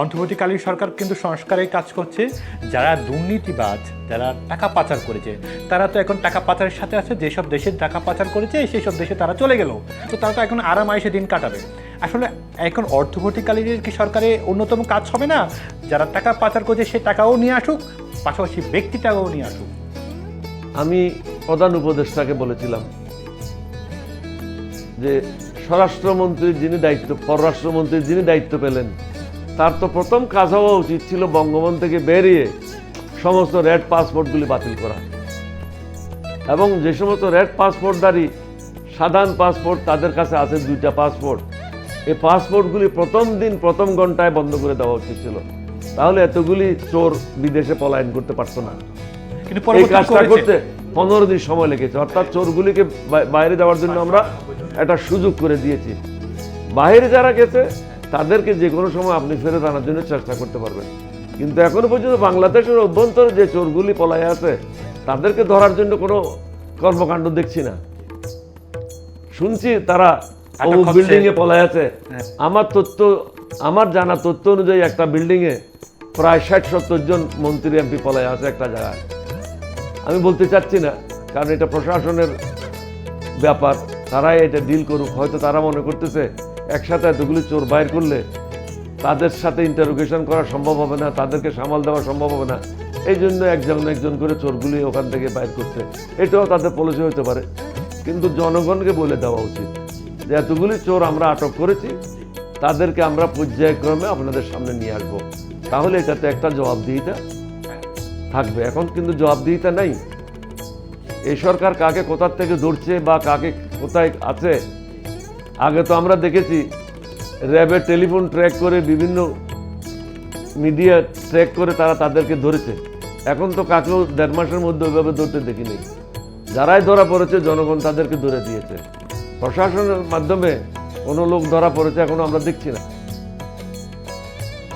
অন্তর্বর্তীকালীন সরকার কিন্তু সংস্কারের কাজ করছে। যারা দুর্নীতিবাজ, যারা টাকা পাচার করেছে, তারা তো এখন টাকা পাচারের সাথে আছে, যেসব দেশে টাকা পাচার করেছে সেই সব দেশে তারা চলে গেল। তো তারা তো এখন আরাম আয়েসে দিন কাটাবে। আসলে এখন অর্থবর্তীকালীন কি সরকারের অন্যতম কাজ হবে না? যারা টাকা পাচার করছে, সে টাকাও নিয়ে আসুক, পাশাপাশি ব্যক্তি টাকাও নিয়ে আসুক। আমি প্রধান উপদেষ্টাকে বলেছিলাম যে স্বরাষ্ট্রমন্ত্রীর যিনি দায়িত্ব পররাষ্ট্রমন্ত্রীর যিনি দায়িত্ব পেলেন তার তো প্রথম কাজ হওয়া উচিত ছিল বঙ্গবন্ধু থেকে বেরিয়ে সমস্ত রেড পাসপোর্টগুলি বাতিল করা। এবং যে সমস্ত রেড পাসপোর্টধারী সাধারণ পাসপোর্ট তাদের কাছে আছে দুইটা পাসপোর্ট। এই পাসপোর্টগুলি প্রথম দিন প্রথম ঘন্টায় বন্ধ করে দেওয়া উচিত ছিল। তাহলে এতগুলি চোর বিদেশে পলায়ন করতে পারতো না। কিন্তু এই কাজটা করতে পনেরো দিন সময় লেগেছে। অর্থাৎ চোরগুলিকে বাইরে যাওয়ার জন্য আমরা একটা সুযোগ করে দিয়েছি। বাইরে যারা গেছে তাদেরকে যে কোনো সময় আপনি ফেরত আনার জন্য চেষ্টা করতে পারবেন। কিন্তু এখনও পর্যন্ত বাংলাদেশের অভ্যন্তরে যে চোরগুলি পলায় আছে তাদেরকে ধরার জন্য কোনো কর্মকাণ্ড দেখছি না। শুনছি তারা বিল্ডিং এ পলায় আছে। হ্যাঁ। আমার তথ্য আমার জানা তথ্য অনুযায়ী একটা বিল্ডিং এ প্রায় ষাট সত্তর জন মন্ত্রী এমপি পলায় আছে একটা জায়গায়। আমি বলতে চাচ্ছি না কারণ এটা প্রশাসনের ব্যাপার। তারাই এটা ডিল করুক। হয়তো তারা মনে করতেছে একসাথে এতগুলি চোর বাইর করলে তাদের সাথে ইন্টারোগেশন করা সম্ভব হবে না, তাদেরকে সামাল দেওয়া সম্ভব হবে না। এই জন্য একজন একজন করে চোরগুলি ওখান থেকে বাইর করছে। এটাও তাদের পলিসি হতে পারে। কিন্তু জনগণকে বলে দেওয়া উচিত যে এতগুলি চোর আমরা আটক করেছি, তাদেরকে আমরা পর্যায়ক্রমে আপনাদের সামনে নিয়ে আসব। তাহলে এটাতে একটা জবাবদিহিতা থাকবে। এখন কিন্তু জবাবদিহিতা নাই। এই সরকার কাকে কোথার থেকে ধরছে বা কাকে কোথায় আছে আগে তো আমরা দেখেছি র্যাবের টেলিফোন ট্র্যাক করে বিভিন্ন মিডিয়া ট্র্যাক করে তারা তাদেরকে ধরেছে। এখন তো কাকেও দেড় মাসের মধ্যে ওইভাবে ধরতে দেখিনি। যারাই ধরা পড়েছে, জনগণ তাদেরকে ধরে দিয়েছে। প্রশাসনের মাধ্যমে কোনো লোক ধরা পড়েছে এখনও আমরা দেখছি না।